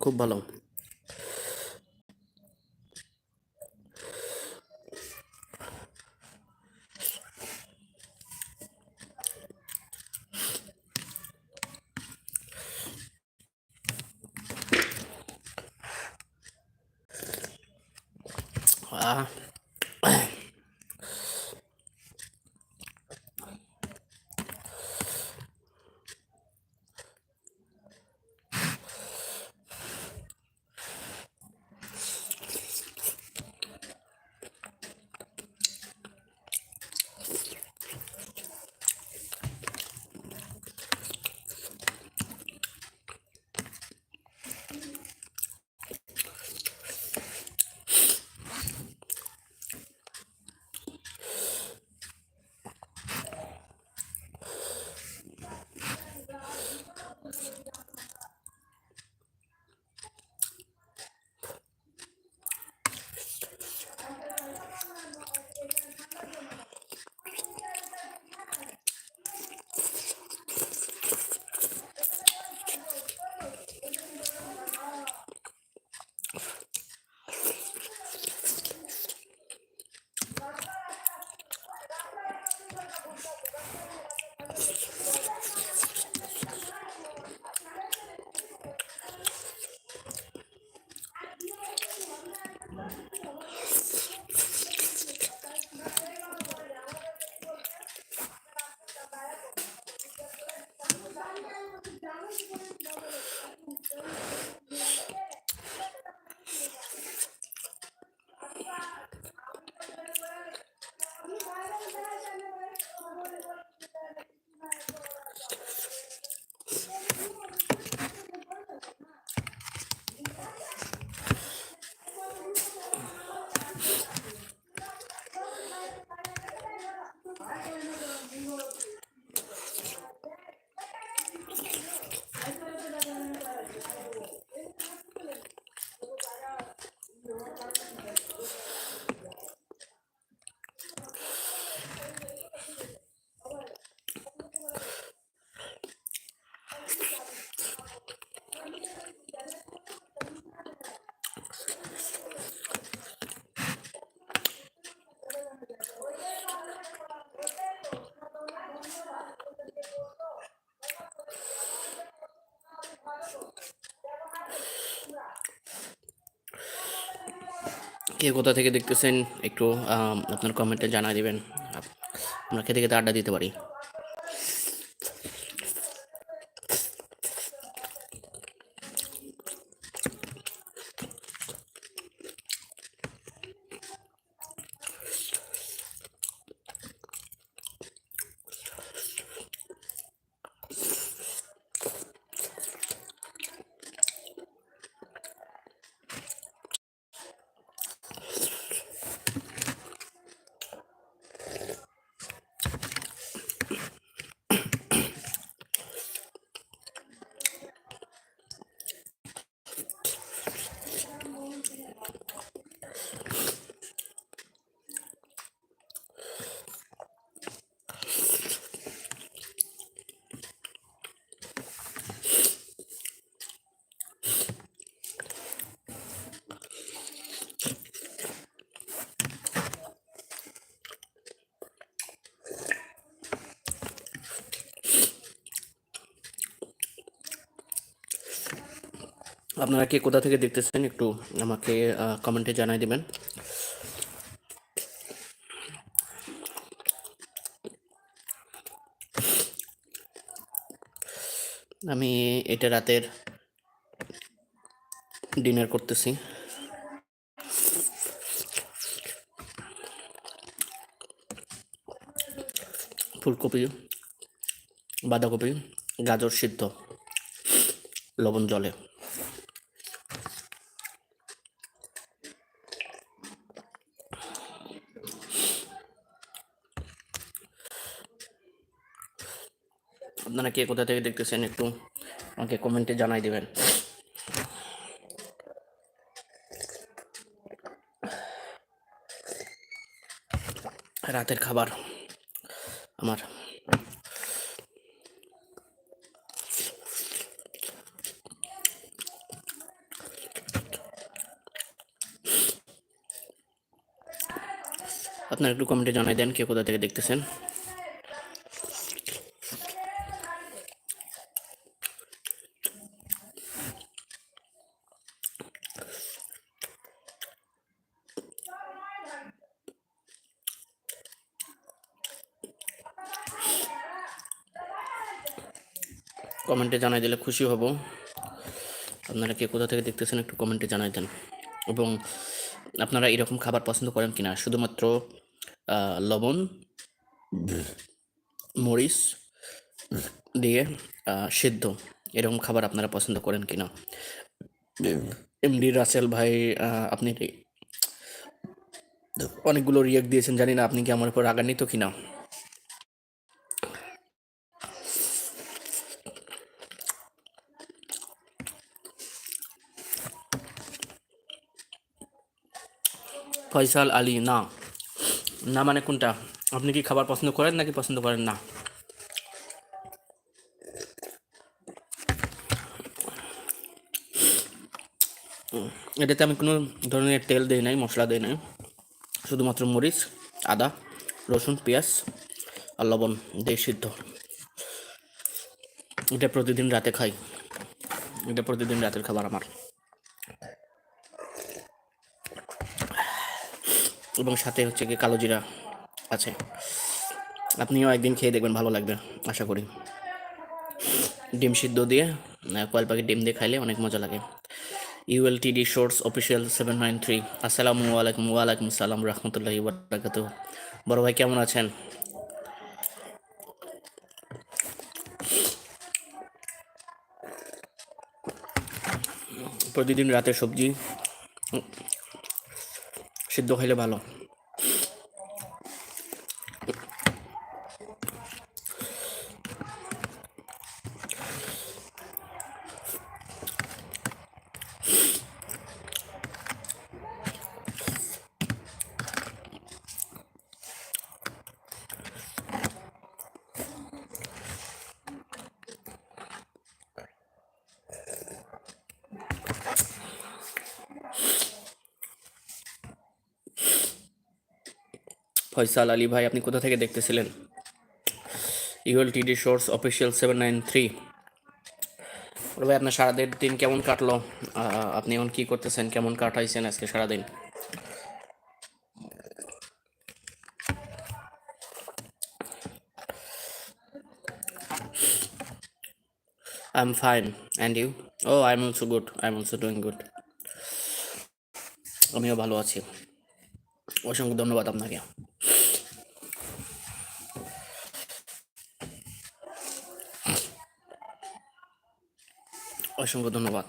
খুব ভালো। কে কোথা থেকে দেখতেছেন, একটু আপনার কমেন্টে জানা দিবেন। আমরা খেতে খেতে আড্ডা দিতে পারি। আপনারা কে কোথা থেকে দেখতেছেন একটু আমাকে কমেন্টে জানাই দিবেন। আমি এটা রাতের ডিনার করতেছি। ফুলকপি, বাঁধাকপি, গাজর সিদ্ধ, লবণ জলে। আপনারা কে কোথা থেকে দেখতেছেন একটু আমাকে কমেন্টে জানাই দেবেন। রাতের খাবার আমার। আপনারা একটু কমেন্টে জানাই দেন কে কোথা থেকে দেখতেছেন। কমেন্টে জানাই দিলে খুশি হব। আপনারা কে কোথা থেকে দেখতেছেন একটু কমেন্টে জানাই দেন। এবং আপনারা এরকম খাবার পছন্দ করেন কিনা? শুধুমাত্র লবণ, মরিচ দিয়ে সেদ্ধ এরকম খাবার আপনারা পছন্দ করেন কিনা? এমডি রাসেল ভাই আপনি অনেকগুলো রিয়েক্ট দিয়েছেন, জানি না আপনি কি আমার উপর রাগান্বিত কিনা? ফয়সাল আলী, না। না মানে কোনটা? আপনি কি খাবার পছন্দ করেন নাকি পছন্দ করেন না? এটাতে আমি কোনো ধরনের তেল দিই নাই, মশলা দিই নাই। শুধুমাত্র মরিচ, আদা, রসুন, পেঁয়াজ আর লবণ দিয়ে সিদ্ধ। এটা প্রতিদিন রাতে খাই। এটা প্রতিদিন রাতের খাবার আমার। এবং সাথে হচ্ছে কি কালো জিরা আছে। আপনিও একদিন খেয়ে দেখবেন, ভালো লাগবে, আশা করি। ডিম সিদ্ধ দিয়ে কয়েল পাখি ডিম দিয়ে খাইলে অনেক মজা লাগে। ULTD shorts official seven nine three আসসালামু আলাইকুম, ওয়ালাইকুম সালাম রহমতুল্লাহি বারাকাত বড় ভাই কেমন আছেন? প্রতিদিন রাতে সবজি সিদ্ধ খাইলে ভালো। ফয়সাল আলী ভাই আপনি কোথা থেকে দেখতেছিলেন UL TD shorts official seven nine three ভাই আপনার সারাদিন দিন কেমন কাটলো আপনি এখন কি করতেছেন কেমন কাটাইছেন আজকে সারাদিন I'm fine. And you? Oh, I'm also good. I'm also doing good. আমিও ভালো আছি অসংখ্য ধন্যবাদ আপনাকে অসংখ্য ধন্যবাদ।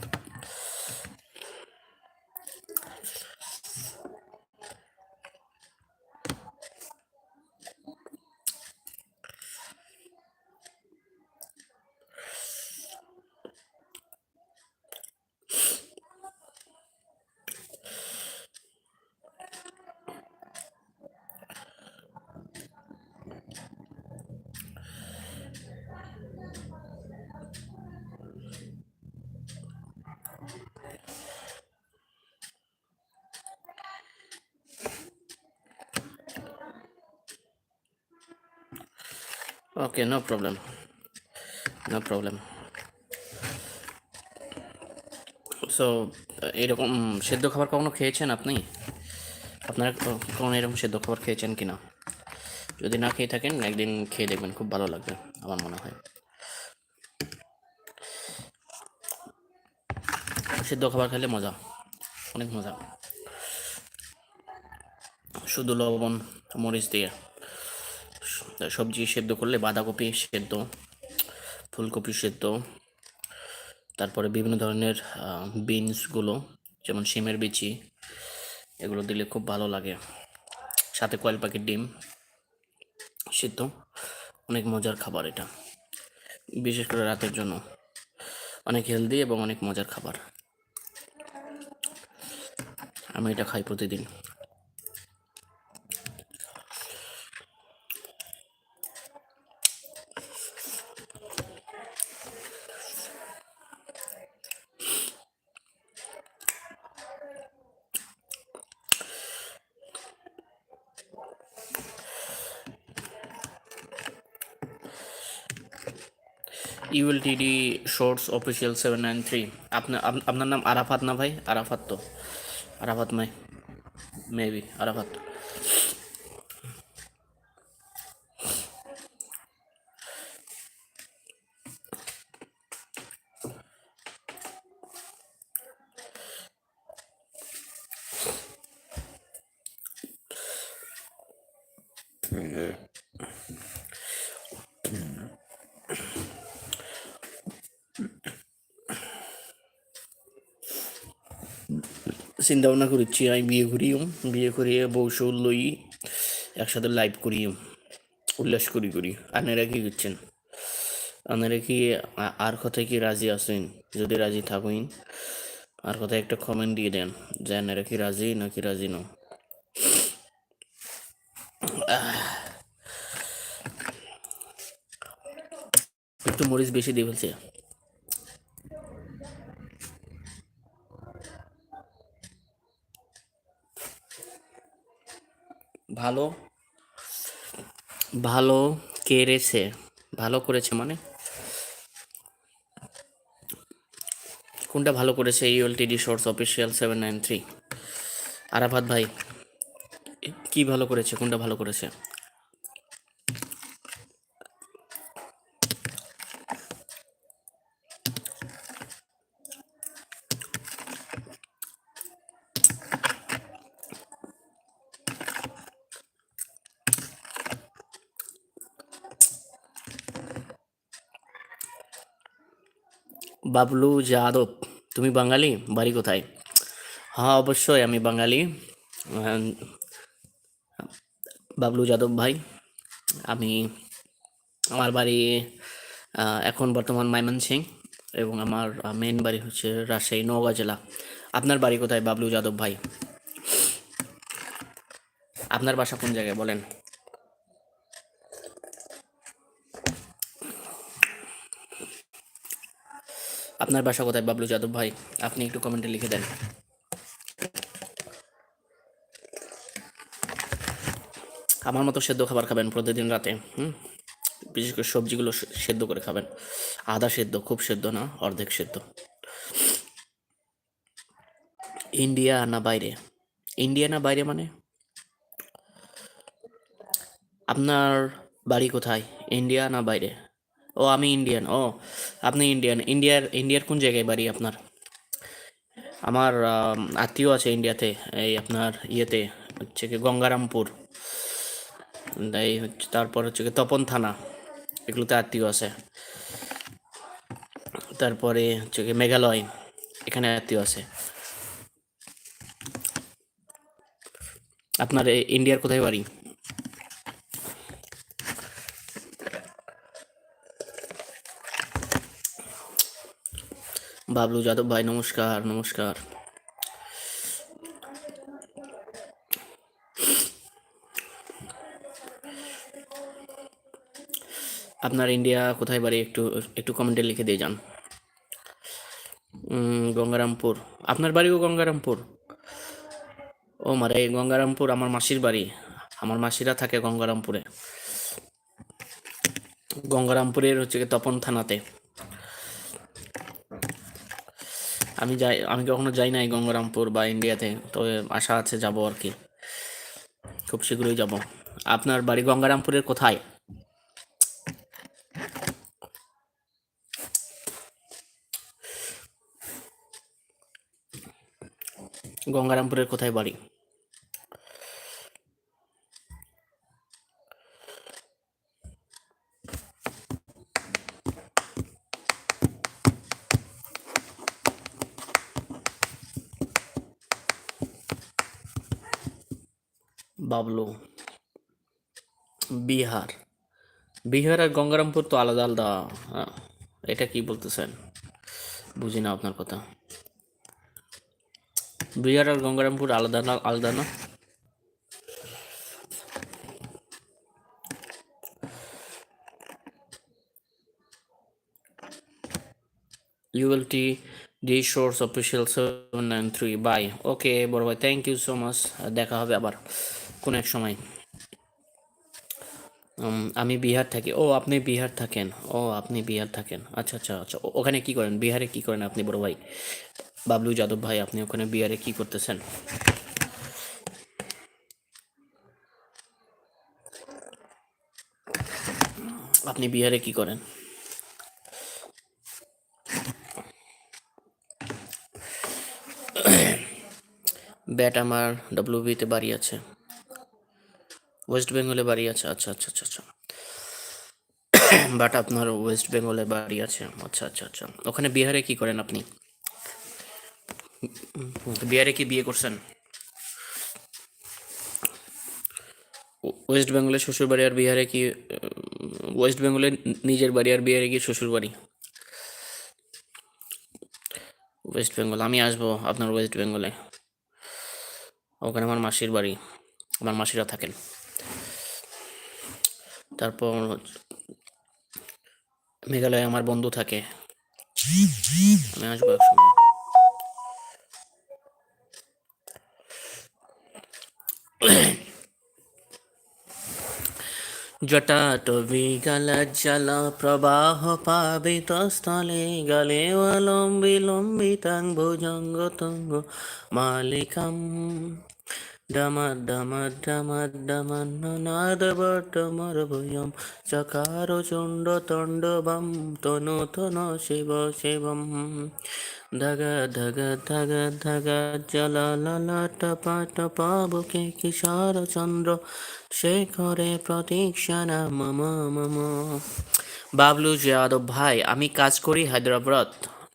Okay no problem no problem so এরকম সেদ্ধ খাবার কখনো খেয়েছেন আপনি? আপনারা কখনো এরকম সেদ্ধ খাবার খেয়েছেন কি না যদি না খেয়ে থাকেন, একদিন খেয়ে দেখবেন, খুব ভালো লাগবে, আমার মনে হয়। সেদ্ধ খাবার খেলে মজা, অনেক মজা। শুধু লবণ, মরিচ দিয়ে। সবজি সেদ্ধ করলে বাঁধাকপি সেদ্ধ, ফুলকপি সেদ্ধ, তারপরে বিভিন্ন ধরনের বিনসগুলো, যেমন শিমের বিচি, এগুলো দিলে খুব ভালো লাগে। সাথে কয়েল পাখির ডিম সিদ্ধ, অনেক মজার খাবার এটা। বিশেষ করে রাতের জন্য। অনেক হেলদি এবং অনেক মজার খাবার। আমি এটা খাই প্রতিদিন। ULTD shorts official seven nine three. আপনার আপ- আপনার নাম আরাফাত না ভাই? আরাফাত তো। আরাফাত মাই। মেবি আরাফাত। চিন্তা ভাবনা করছি আমি বিয়ে করিও বিয়ে করিয়ে বউসৌ লই একসাথে লাইভ করিও উল্লাস করি করি আপনারা কি করছেন আপনারা কি আর কথায় কি রাজি আছেন? যদি রাজি থাকুন আর কথায় একটা কমেন্ট দিয়ে দেন, যে আপনারা কি রাজি নাকি রাজি ন? একটু মরিচ বেশি দিয়ে ফেলছে। ভালো ভালো কেড়েছে, ভালো করেছে মানে? কোনটা ভালো করেছে? ULTD shorts official seven nine three. Arafat ভাই কী ভালো করেছে? কোনটা ভালো করেছে? বাবলু যাদব, তুমি বাঙালি? বাড়ি কোথায়? হ্যাঁ অবশ্যই আমি বাঙালি। বাবলু যাদব ভাই, আমি আমার বাড়ি এখন বর্তমান ময়মনসিং এবং আমার মেন বাড়ি হচ্ছে রাজশাহী, নওগাঁ জেলা। আপনার বাড়ি কোথায়, বাবলু যাদব ভাই? আপনার বাসা কোন জায়গায়, বলেন? আপনার বাসা কোথায়? বাবলু যাদব ভাই, আপনি একটু কমেন্টে লিখে দেন। আমার মতো সেদ্ধ খাবার খাবেন প্রতিদিন রাতে, হুম? বিশেষ করে সবজিগুলো সেদ্ধ করে খাবেন। আদা সেদ্ধ, খুব সেদ্ধ না, অর্ধেক সেদ্ধ। ইন্ডিয়া না বাইরে? ইন্ডিয়া না বাইরে মানে? আপনার বাড়ি কোথায়? ইন্ডিয়া না বাইরে? ও, আমি ইন্ডিয়ান ও, আপনি ইন্ডিয়ান ইন্ডিয়ার ইন্ডিয়ার কোন জায়গায় বাড়ি আপনার? আমার আত্মীয় আছে ইন্ডিয়াতে এই আপনার ইয়েতে, হচ্ছে কি গঙ্গারামপুর। এই হচ্ছে, তারপর হচ্ছে কি তপন থানা, এগুলোতে আত্মীয় আছে। তারপরে হচ্ছে কি মেঘালয়, এখানে আত্মীয় আছে। আপনার ইন্ডিয়ার কোথায় বাড়ি? বাবলু যাদব ভাই, নমস্কার নমস্কার। আপনার ইন্ডিয়া কোথায় বাড়ি? একটু একটু কমেন্টে লিখে দিয়ে যান। গঙ্গারামপুর। আপনার বাড়িও গঙ্গারামপুর? ও মারে গঙ্গারামপুর আমার মাসির বাড়ি। আমার মাসিরা থাকে গঙ্গারামপুরে। গঙ্গারামপুরের হচ্ছে তপন থানাতে। আমি যাই, আমি কখনো যাই নাই গঙ্গারামপুর বা ইন্ডিয়াতে, তবে আশা আছে যাব আর কি। খুব শীঘ্রই যাব। আপনার বাড়ি গঙ্গারামপুরের কোথায়? গঙ্গারামপুরের কোথায় বাড়ি? বাবলু বিহার। বিহার আর গঙ্গারামপুর তো আলাদা আলাদা আহ, এটা কি বলতেছেন? বুঝি না আপনার কথা। বিহার আর গঙ্গারামপুর আলাদা না আলাদা না? ULT D shorts official seven nine three bye okay বড় ভাই থ্যাংক ইউ সো মাচ দেখা হবে আবার। কোন এক সময়। আমি বিহার থাকি। ও, আপনি বিহার থাকেন। ও, আপনি বিহার থাকেন। আচ্ছা আচ্ছা আচ্ছা। ওখানে কি করেন? বিহারে কি করেন আপনি, বড় ভাই? বাবলু যাদব ভাই, আপনি ওখানে বিহারে কি করতেছেন? আপনি বিহারে কি করেন? ব্যাট আমার ডব্লিউবিতে বাড়ি আছে। ওয়েস্ট বেঙ্গলে বাড়ি আছে। আচ্ছা আচ্ছা আচ্ছা আচ্ছা। বাট আপনার ওয়েস্ট বেঙ্গলে বাড়ি আছে। আচ্ছা আচ্ছা আচ্ছা। ওখানে বিহারে কি করেন আপনি? বিহারে কি বিয়ে করছেন? ওয়েস্ট বেঙ্গলে শ্বশুর বাড়ি আর বিহারে কি ওয়েস্ট বেঙ্গলে নিজের বাড়ি আর বিহারে কি শ্বশুর বাড়ি ওয়েস্ট বেঙ্গল আমি আসব আপনার ওয়েস্ট বেঙ্গলে ওখানে আমার মাসির বাড়ি। আমার মাসিরা থাকেন। তারপর মেঘালয়ে আমার বন্ধু থাকে। আমি আসব এক সময় জটাটবি গল জল প্রবাহ পাবিত স্থলে গলে লম্বিলম্বিতাং ভুজঙ্গ তুঙ্গ মালিকম। ডমর ডমর ডমর ডমর নাদ বটমর ভূয়ম চকার চণ্ড তণ্ডবম তনু তনু শিব শিবম ধগ ধগ ধগ ধগ জল ললট পট পাবুকে কিশোর চন্দ্র শেখরে প্রতীক্ষণা মম মম বাবলু যাদব ভাই, আমি কাজ করি হায়দ্রাবাদ।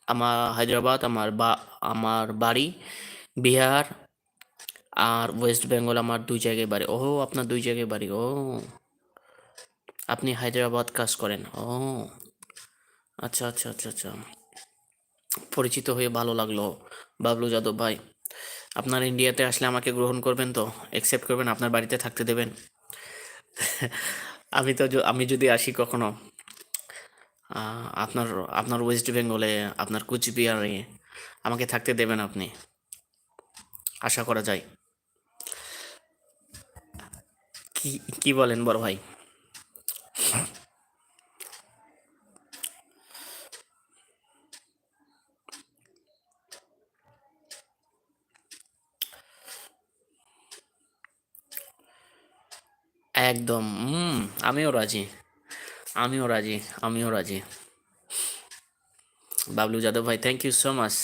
আমার হায়দ্রাবাদ, আমার বা, আমার বাড়ি বিহার। আর ওয়েস্ট বেঙ্গল আমার দুই জায়গায় বাড়ি। ও আপনার দুই জায়গায় বাড়ি, ও। আপনি হায়দ্রাবাদ কাজ করেন, ও। আচ্ছা আচ্ছা আচ্ছা আচ্ছা। পরিচিত হয়ে ভালো লাগল, বাবলু যাদব ভাই। আপনার ইন্ডিয়াতে আসলে আমাকে গ্রহণ করবেন তো? অ্যাকসেপ্ট করবেন, আপনার বাড়িতে থাকতে দেবেন? আমি তো আমি যদি আসি কখনো আপনার আপনার ওয়েস্ট বেঙ্গলে, আপনার কুচবিহারে, আমাকে থাকতে দেবেন আপনি। আশা করা যায়। কি বলেন বড় ভাই? একদম, হুম, আমিও রাজি। আমিও রাজি আমিও রাজি। বাবলু যাদব ভাই থ্যাংক ইউ সো মাচ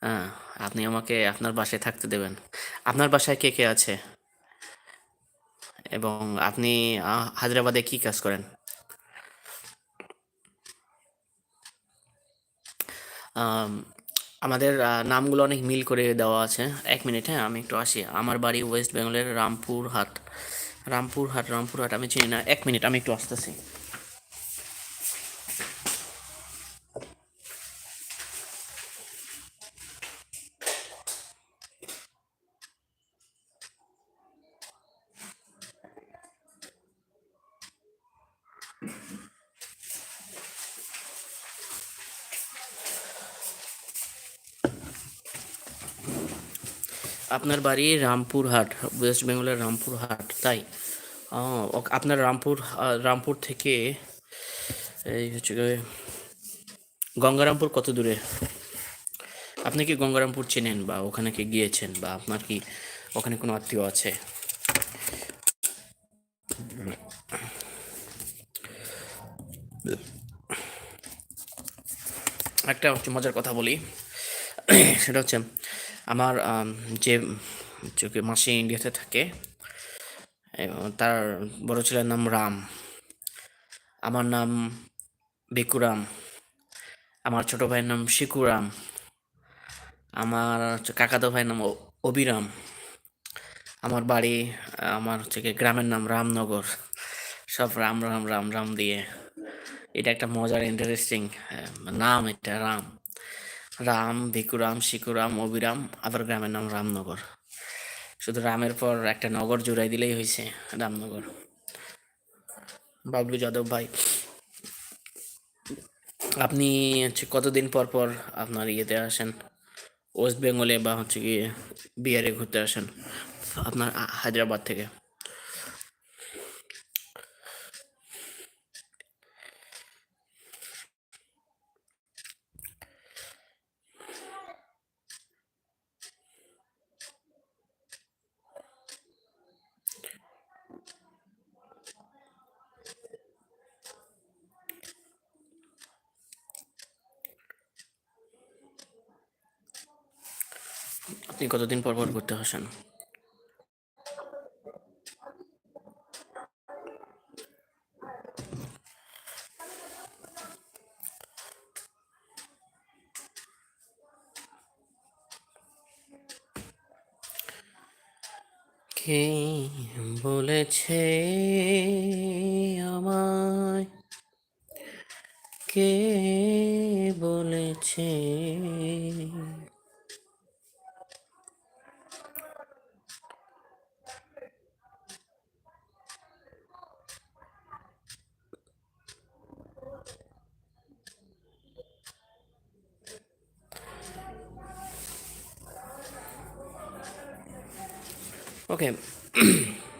হ্যাঁ আপনি আমাকে আপনার বাসায় থাকতে দেবেন। আপনার বাসায় কে কে আছে? এবং আপনি হায়দ্রাবাদে কি কাজ করেন? আমাদের নামগুলো অনেক মিল করে দেওয়া আছে। এক মিনিট হ্যাঁ আমি একটু আসি। আমার বাড়ি ওয়েস্ট বেঙ্গলের রামপুরহাট। রামপুরহাট রামপুরহাট, আমি চিনি না। এক মিনিট, আমি একটু আসতেছি। আপনার বাড়ি রামপুরহাট ওয়েস্ট বেঙ্গলের রামপুরহাট, তাই? আপনার রামপুর রামপুর থেকে এই হচ্ছে গঙ্গারামপুর কত দূরে? আপনি কি গঙ্গারামপুর চেনেন বা ওখানে কি গিয়েছেন বা আপনার কি ওখানে কোনো আত্মীয় আছে? একটা হচ্ছে মজার কথা বলি। সেটা হচ্ছে আমার যে কি মাসি ইন্ডিয়াতে থাকে তার বড় ছেলের নাম রাম। আমার নাম বিকুরাম আমার ছোট ভাইয়ের নাম শিকুরাম আমার হচ্ছে কাকাতো ভাইয়ের নাম অবিরাম। আমার বাড়ি, আমার হচ্ছে গ্রামের নাম রামনগর। সব রাম রাম রাম রাম দিয়ে। এটা একটা মজার ইন্টারেস্টিং নাম, এটা রাম। রাম ভিকুরাম শিকুরাম অবিরাম, আবার গ্রামের নাম রামনগর। শুধু রামের পর একটা নগর জুড়াই দিলেই হয়েছে রামনগর। বাবলু যাদব ভাই, আপনি হচ্ছে কতদিন পর পর আপনার ইয়েতে আসেন? ওয়েস্ট বেঙ্গলে বা হচ্ছে কি বিহারে ঘুরতে আসেন? আপনার হায়দ্রাবাদ থেকে। আপনি কতদিন পর পর ঘুরতে আসেন? কে বলেছে Okay.